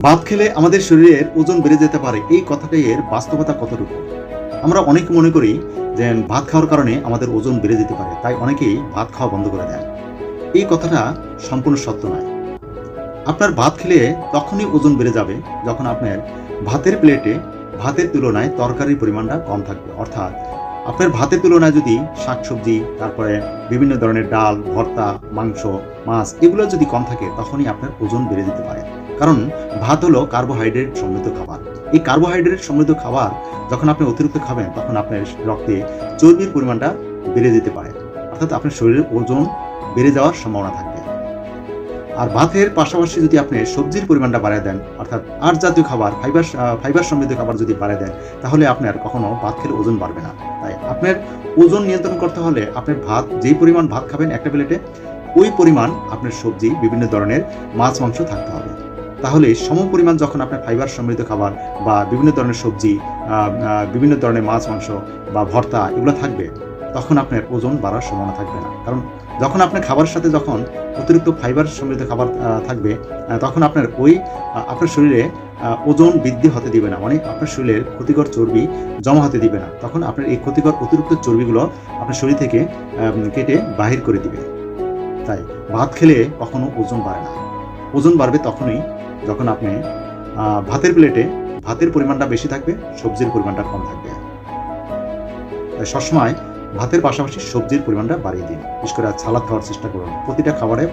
ভাত খেলে আমাদের শরীরের ওজন বেড়ে যেতে পারে, এই কথাটাই এর বাস্তবতা কতটুকু? আমরা অনেকে মনে করি যে ভাত খাওয়ার কারণে আমাদের ওজন বেড়ে যেতে পারে, তাই অনেকেই ভাত খাওয়া বন্ধ করে দেয়। এই কথাটা সম্পূর্ণ সত্য নয়। আপনার ভাত খেলে তখনই ওজন বেড়ে যাবে যখন আপনার ভাতের প্লেটে ভাতের তুলনায় তরকারির পরিমাণটা কম থাকবে। অর্থাৎ আপনার ভাতের তুলনায় যদি শাকসবজি, তারপরে বিভিন্ন ধরনের ডাল, ভর্তা, মাংস, মাছ, এগুলো যদি কম থাকে, তখনই আপনার ওজন বেড়ে যেতে পারে। কারণ ভাত হলো কার্বোহাইড্রেট সমৃদ্ধ খাবার। এই কার্বোহাইড্রেট সমৃদ্ধ খাবার যখন আপনি অতিরিক্ত খাবেন, তখন আপনার রক্তে চর্বির পরিমাণটা বেড়ে যেতে পারে। অর্থাৎ আপনার শরীরের ওজন বেড়ে যাওয়ার সম্ভাবনা থাকবে। আর ভাতের পাশাপাশি যদি আপনি সবজির পরিমাণটা বাড়িয়ে দেন, অর্থাৎ আট জাতীয় খাবার ফাইবার ফাইবার সমৃদ্ধ খাবার যদি বাড়িয়ে দেন, তাহলে আপনার কখনো ভাত খেলে ওজন বাড়বে না। তাই আপনার ওজন নিয়ন্ত্রণ করতে হলে আপনার ভাত, যেই পরিমাণ ভাত খাবেন একটা প্লেটে ওই পরিমাণ আপনার সবজি, বিভিন্ন ধরনের মাছ, মাংস থাকতে হবে। তাহলে সম পরিমাণ যখন আপনার ফাইবার সমৃদ্ধ খাবার বা বিভিন্ন ধরনের সবজি বিভিন্ন ধরনের মাছ, মাংস বা ভর্তা এগুলো থাকবে, তখন আপনার ওজন বাড়ার সম্ভাবনা থাকবে না। কারণ যখন আপনার খাবারের সাথে যখন অতিরিক্ত ফাইবার সমৃদ্ধ খাবার থাকবে তখন আপনার ওই আপনার শরীরে ওজন বৃদ্ধি হতে দিবে না। মানে আপনার শরীরের ক্ষতিকর চর্বি জমা হতে দিবে না। তখন আপনার এই ক্ষতিকর অতিরিক্ত চর্বিগুলো আপনার শরীর থেকে কেটে বাহির করে দিবে। তাই ভাত খেলে কখনো ওজন বাড়ে না। ওজন বাড়বে তখনই যখন আপনি ভাতের প্লেটে ভাতের পরিমাণটা বেশি থাকবে, সবজির পরিমাণটা কম থাকবে। সবসময় ভাতের পাশাপাশি সবজির পরিমাণটা বাড়িয়ে দিন। বিশেষ করে সালাদ খাওয়ার চেষ্টা করুন। প্রতিটা খাবারে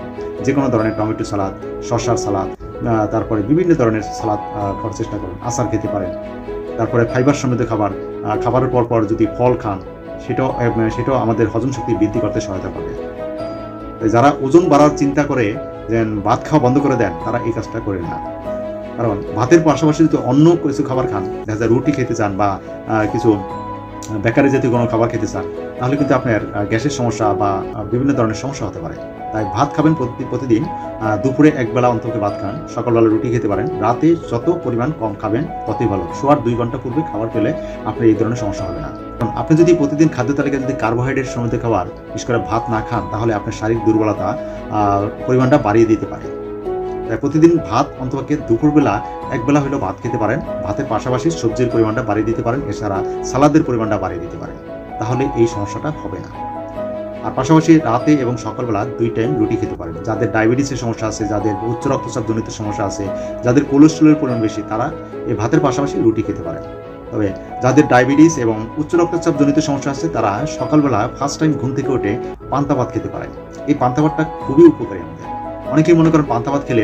যে কোনো ধরনের টমেটো সালাদ, শসার সালাদ তারপরে বিভিন্ন ধরনের সালাদ খাওয়ার চেষ্টা করুন। আচার খেতে পারেন। তারপরে ফাইবার সমৃদ্ধ খাবার খাবারের পর পর যদি ফল খান, সেটাও সেটাও আমাদের হজম শক্তি বৃদ্ধি করতে সহায়তা তাই যারা ওজন বাড়ার চিন্তা করে যে ভাত খাওয়া বন্ধ করে দেন, তারা এই কাজটা করে না। কারণ ভাতের পাশাপাশি যদি অন্য কিছু খাবার খান, দেখা যায় রুটি খেতে চান বা কিছু বেকারি জাতীয় কোনো খাবার খেতে চান, তাহলে কিন্তু আপনার গ্যাসের সমস্যা বা বিভিন্ন ধরনের সমস্যা হতে পারে। তাই ভাত খাবেন প্রতি- প্রতিদিন দুপুরে একবেলা অন্তকে ভাত খান। সকালবেলা রুটি খেতে পারেন। রাতে যত পরিমাণ কম খাবেন, ততই ভালো। শোয়ার দুই ঘণ্টা পূর্বে খাবার খেলে আপনার এই ধরনের সমস্যা হবে না। কারণ আপনি যদি প্রতিদিন খাদ্য তালিকায় যদি কার্বোহাইড্রেট সমৃদ্ধ খাবার, বিশেষ করে ভাত না খান, তাহলে আপনার শারীরিক দুর্বলতা পরিমাণটা বাড়িয়ে দিতে পারে। তাই প্রতিদিন ভাত অন্তপক্ষে দুপুরবেলা একবেলা হলেও ভাত খেতে পারেন। ভাতের পাশাপাশি সবজির পরিমাণটা বাড়িয়ে দিতে পারেন। এছাড়া সালাদের পরিমাণটা বাড়িয়ে দিতে পারেন। তাহলে এই সমস্যাটা হবে না। আর পাশাপাশি রাতে এবং সকালবেলা দুই টাইম রুটি খেতে পারেন। যাদের ডায়াবেটিসের সমস্যা আছে, যাদের উচ্চ রক্তচাপ জনিত সমস্যা আছে, যাদের কোলেস্ট্রলের পরিমাণ বেশি, তারা এই ভাতের পাশাপাশি রুটি খেতে পারেন। তবে যাদের ডায়াবেটিস এবং উচ্চ রক্তচাপ জনিত সমস্যা আছে, তারা সকালবেলা ফার্স্ট টাইম ঘুম থেকে উঠে পান্তা ভাত খেতে পারেন। এই পান্তা ভাতটা খুবই উপকারী আমাদের। অনেকেই মনে করেন পান্তা ভাত খেলে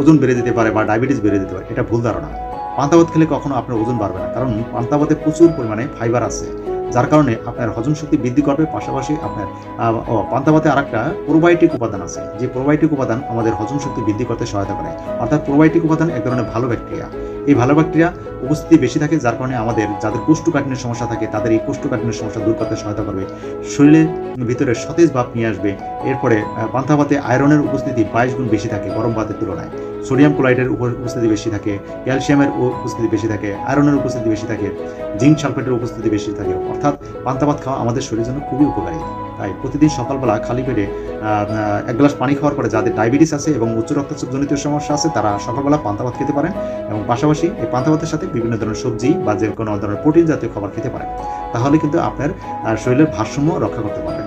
ওজন বেড়ে যেতে পারে বা ডায়াবেটিস বেড়ে যেতে পারে, এটা ভুল ধারণা। পান্তা ভাত খেলে কখনো আপনার ওজন বাড়বে না, কারণ পান্তা ভাতে প্রচুর পরিমাণে ফাইবার আছে। যার কারণে আপনার হজম শক্তি বৃদ্ধি করবে পাশাপাশি আপনার আহ, ও, পান্তা ভাতে আরেকটা প্রোবায়োটিক উপাদান আছে। যে প্রোবায়োটিক উপাদান আমাদের হজম শক্তি বৃদ্ধি করতে সহায়তা করে। অর্থাৎ প্রোবায়োটিক উপাদান এক ধরনের ভালো ব্যাকটেরিয়া। এই ভালো ব্যাকটেরিয়া উপস্থিতি বেশি থাকে যার কারণে আমাদের যাদের কোষ্ঠকাঠিন্যের সমস্যা থাকে তাদের এই কোষ্ঠকাঠিন্যের সমস্যা দূর করতে সহায়তা করবে। শরীরের ভিতরে সতেজ ভাব নিয়ে আসবে। এরপরে আহ, পান্তা ভাতে আয়রনের উপস্থিতি বাইশ গুণ বেশি থাকে গরম ভাতের তুলনায়। সোডিয়াম ক্লোরাইডের উপ- উপস্থিতি বেশি থাকে, ক্যালসিয়ামের উপস্থিতি বেশি থাকে, আয়রনের উপস্থিতি বেশি থাকে, জিঙ্ক সালফেটের উপস্থিতি বেশি থাকে। অর্থাৎ পান্তা ভাত খাওয়া আমাদের শরীরের জন্য খুবই উপকারী। তাই প্রতিদিন সকালবেলা খালি পেটে এক গ্লাস পানি খাওয়ার পরে যাদের ডায়াবেটিস আছে এবং উচ্চ রক্তচাপ জনিত সমস্যা আছে, তারা সকালবেলা পান্তা ভাত খেতে পারেন এবং পাশাপাশি এই পান্তা ভাতের সাথে বিভিন্ন ধরনের সবজি বা যে কোনো ধরনের প্রোটিন জাতীয় খাবার খেতে পারেন। তাহলে কিন্তু আপনার শরীরের ভারসাম্য রক্ষা করতে পারবেন।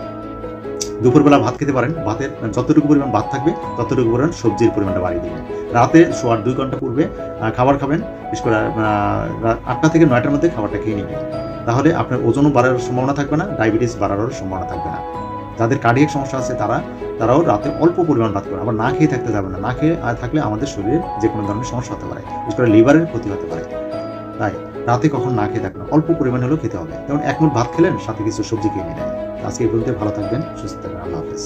দুপুরবেলা ভাত খেতে পারেন। ভাতের যতটুকু পরিমাণ ভাত থাকবে, ততটুকু পরিমাণ সবজির পরিমাণটা বাড়িয়ে দিবেন। রাতে শোয়ার দুই ঘণ্টা পূর্বে খাবার খাবেন, বিশেষ করে আটটা থেকে নয়টার মধ্যে খাবারটা খেয়ে নেবেন। তাহলে আপনার ওজনও বাড়ার সম্ভাবনা থাকবে না, ডায়াবেটিস বাড়ারও সম্ভাবনা থাকবে না। যাদের কার্ডিয়াক সমস্যা আছে তারা, তারাও রাতে অল্প পরিমাণ ভাত করে আবার না খেয়ে থাকতে যাবে না। না খেয়ে থাকলে আমাদের শরীরে যে কোনো ধরনের সমস্যা হতে পারে, বিশেষ করে লিভারের ক্ষতি হতে পারে। তাই রাতে কখন না খেয়ে থাকবেন, অল্প পরিমাণ হলেও খেতে হবে। যেমন এক মুঠ ভাত খেলেন, সাথে কিছু সবজি খেয়ে নিলেন। আজকে এই ভালো থাকবেন, সুস্থ থাকবেন, আল্লাহ হাফেজ।